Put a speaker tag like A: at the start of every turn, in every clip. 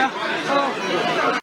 A: 家。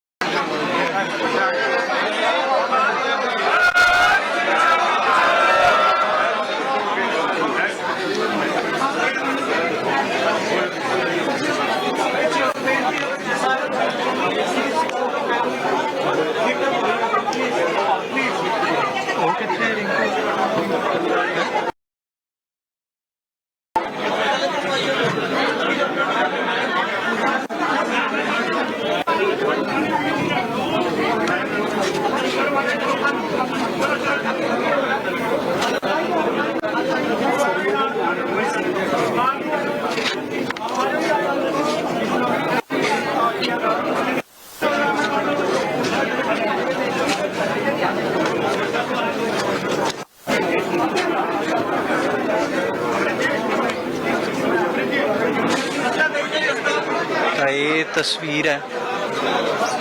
A: ਤਸਵੀਰ ਹੈ।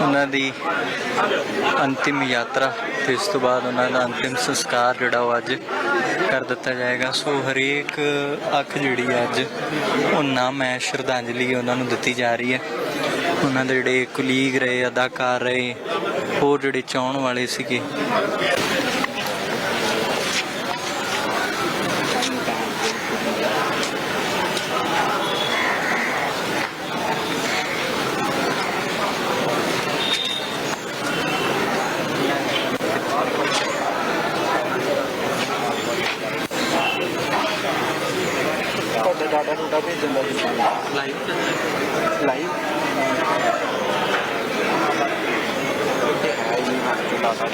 A: ਉਹਨਾਂ ਦੀ ਅੰਤਿਮ ਯਾਤਰਾ ਤੇ ਇਸ ਤੋਂ ਬਾਅਦ ਉਹਨਾਂ ਦਾ ਅੰਤਿਮ ਸੰਸਕਾਰ ਜਿਹੜਾ ਉਹ ਅੱਜ ਕਰ ਦਿੱਤਾ ਜਾਏਗਾ। ਸੋ ਹਰੇਕ ਅੱਖ ਜਿਹੜੀ ਹੈ ਅੱਜ ਉਹ ਨਾਮ ਹੈ, ਸ਼ਰਧਾਂਜਲੀ ਉਹਨਾਂ ਨੂੰ ਦਿੱਤੀ ਜਾ ਰਹੀ ਹੈ। ਉਹਨਾਂ ਦੇ ਜਿਹੜੇ ਕੁਲੀਗ ਰਹੇ, ਅਦਾਕਾਰ ਰਹੇ, ਹੋਰ ਜਿਹੜੇ ਚਾਹਣ ਵਾਲੇ ਸੀਗੇ
B: ਜੀ
A: ਲਾਈਵ
B: ਲਾਈਵ ਤੇ ਹੈ ਹੀ ਨਹੀਂ ਡਾਟਾ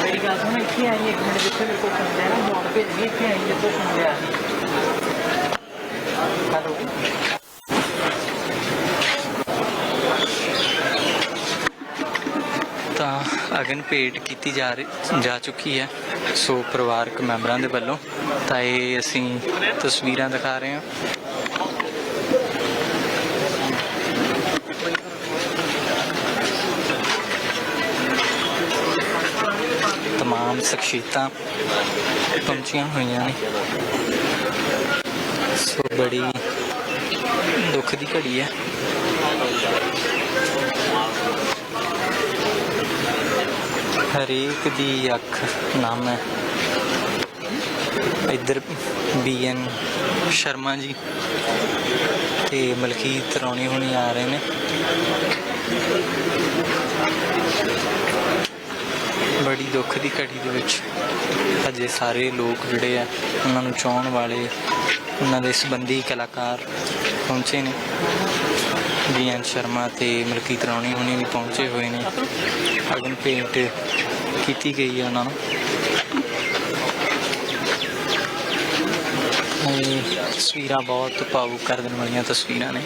C: ਮੇਰੀ ਗੱਲ ਸੁਣ ਇੱਥੇ ਆਈ ਇੱਕ ਮਿੰਟ ਜਿੱਥੇ ਮੇਰੇ ਕੋਲ ਸੁਣ ਲਿਆ ਨਾ ਮੋੜ ਭੇਜਣੀ ਇੱਥੇ ਆਈ ਜਿੱਥੇ ਸੁਣ ਲਿਆ ਸੀ ਹੈਲੋ
A: ਤਾਂ ਭੇਟ ਕੀਤੀ ਜਾ ਰਹੀ ਜਾ ਚੁੱਕੀ ਹੈ। ਸੋ ਪਰਿਵਾਰਕ ਮੈਂਬਰਾਂ ਦੇ ਵੱਲੋਂ ਤਾਂ ਇਹ ਅਸੀਂ ਤਸਵੀਰਾਂ ਦਿਖਾ ਰਹੇ ਹਾਂ। ਤਮਾਮ ਸ਼ਖਸੀਅਤਾਂ ਪਹੁੰਚੀਆਂ ਹੋਈਆਂ ਨੇ। ਸੋ ਬੜੀ ਦੁੱਖ ਦੀ ਘੜੀ ਹੈ। ਹਰੇਕ ਦੀ ਅੱਖ ਨਾਮ ਹੈ। ਇੱਧਰ ਬੀਐਨ ਸ਼ਰਮਾ ਜੀ ਤੇ ਮਲਕੀਤ ਰੌਣੀ ਹੁਣੀ ਆ ਰਹੇ ਨੇ। ਬੜੀ ਦੁੱਖ ਦੀ ਘੜੀ ਦੇ ਵਿੱਚ ਅਜੇ ਸਾਰੇ ਲੋਕ ਜਿਹੜੇ ਆ, ਉਹਨਾਂ ਨੂੰ ਚਾਹਣ ਵਾਲੇ, ਉਹਨਾਂ ਦੇ ਸੰਬੰਧੀ ਕਲਾਕਾਰ ਪਹੁੰਚੇ ਨੇ। ਬੀਐਨ ਸ਼ਰਮਾ ਤੇ ਮਲਕੀਤ ਰੌਣੀ ਹੁਣੀ ਵੀ ਪਹੁੰਚੇ ਹੋਏ ਨੇ। ਅਗਨ ਪੇਂਟ ਕੀਤੀ ਗਈ ਹੈ ਉਹਨਾਂ ਨੂੰ। ਇਹ ਤਸਵੀਰਾਂ ਬਹੁਤ ਭਾਵੁਕ ਕਰ ਦੇਣ ਵਾਲੀਆਂ ਤਸਵੀਰਾਂ ਨੇ।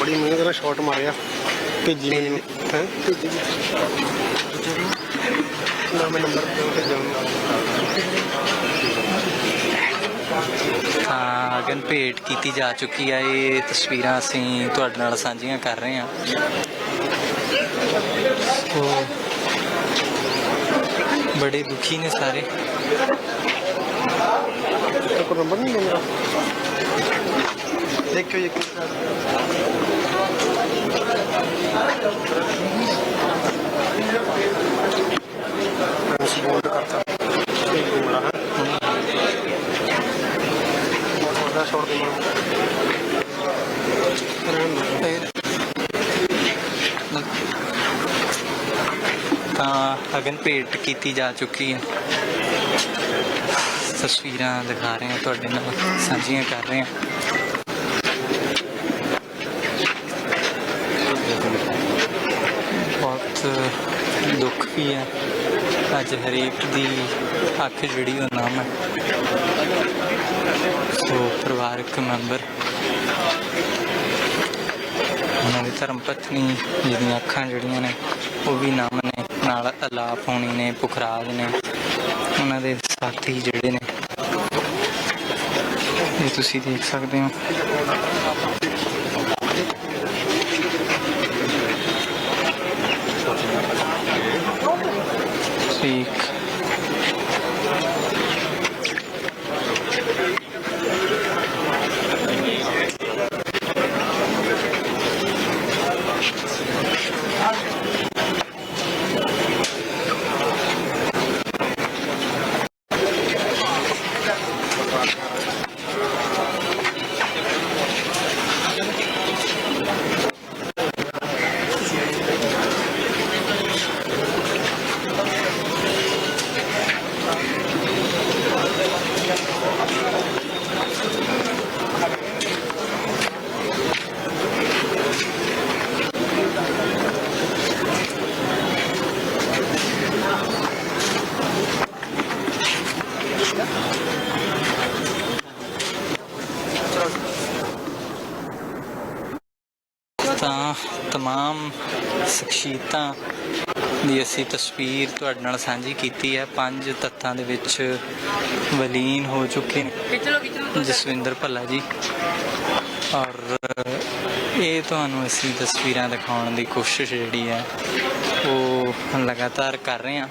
B: ਬੜੀ ਮਿਹਨਤ ਨਾਲ ਸ਼ਾਟ ਮਾਰਿਆ। ਭੇਜੀ ਮੈਨੂੰ ਹੈ? ਭੇਜੀ ਨਾ ਮੈਂ ਨੰਬਰ ਭੇਜਾਂਗਾ
A: ਤਾਂ ਅਗਨ ਭੇਟ ਕੀਤੀ ਜਾ ਚੁੱਕੀ ਹੈ ਇਹ ਤਸਵੀਰਾਂ ਅਸੀਂ ਤੁਹਾਡੇ ਨਾਲ ਸਾਂਝੀਆਂ ਕਰ ਰਹੇ ਹਾਂ। ਸੋ ਬੜੇ ਦੁਖੀ ਨੇ ਸਾਰੇ
B: ਤੇ ਕੋਈ ਨੰਬਰ ਨਹੀਂ ਮੇਰਾ ਦੇਖਿਓ ਇੱਕ
A: ਤਾਂ ਅਗਨ ਭੇਟ ਕੀਤੀ ਜਾ ਚੁੱਕੀ ਹੈ। ਤਸਵੀਰਾਂ ਦਿਖਾ ਰਹੇ ਹਾਂ, ਤੁਹਾਡੇ ਨਾਲ ਸਾਂਝੀਆਂ ਕਰ ਰਹੇ ਹਾਂ। ਬਹੁਤ ਦੁੱਖ ਵੀ ਹੈ। ਅੱਜ ਹਰੇਕ ਦੀ ਅੱਖ ਜਿਹੜੀ ਉਹ ਨਾਮ ਹੈ। ਸੋ ਪਰਿਵਾਰਕ ਮੈਂਬਰ, ਉਹਨਾਂ ਦੀ ਧਰਮ ਪਤਨੀ, ਜਿਹਦੀਆਂ ਅੱਖਾਂ ਜਿਹੜੀਆਂ ਨੇ, ਉਹ ਵੀ ਨਾਮ ਨਾਲ ਅਲਾਪ ਹੋਣੀ ਨੇ, ਪੁਖਰਾਜ ਨੇ, ਉਹਨਾਂ ਦੇ ਸਾਥੀ ਜਿਹੜੇ ਨੇ। ਇਹ ਤੁਸੀਂ ਦੇਖ ਸਕਦੇ ਹੋ। ਠੀਕ ਸ਼ਖਸੀਅਤਾਂ ਦੀ ਅਸੀਂ ਤਸਵੀਰ ਤੁਹਾਡੇ ਨਾਲ ਸਾਂਝੀ ਕੀਤੀ ਹੈ। ਪੰਜ ਤੱਤਾਂ ਦੇ ਵਿੱਚ ਵਲੀਨ ਹੋ ਚੁੱਕੇ ਨੇ। ਜਸਵਿੰਦਰ ਭੱਲਾ ਜੀ। ਔਰ ਇਹ ਤੁਹਾਨੂੰ ਅਸੀਂ ਤਸਵੀਰਾਂ ਦਿਖਾਉਣ ਦੀ ਕੋਸ਼ਿਸ਼ ਜਿਹੜੀ ਹੈ ਉਹ ਲਗਾਤਾਰ ਕਰ ਰਹੇ ਹਾਂ।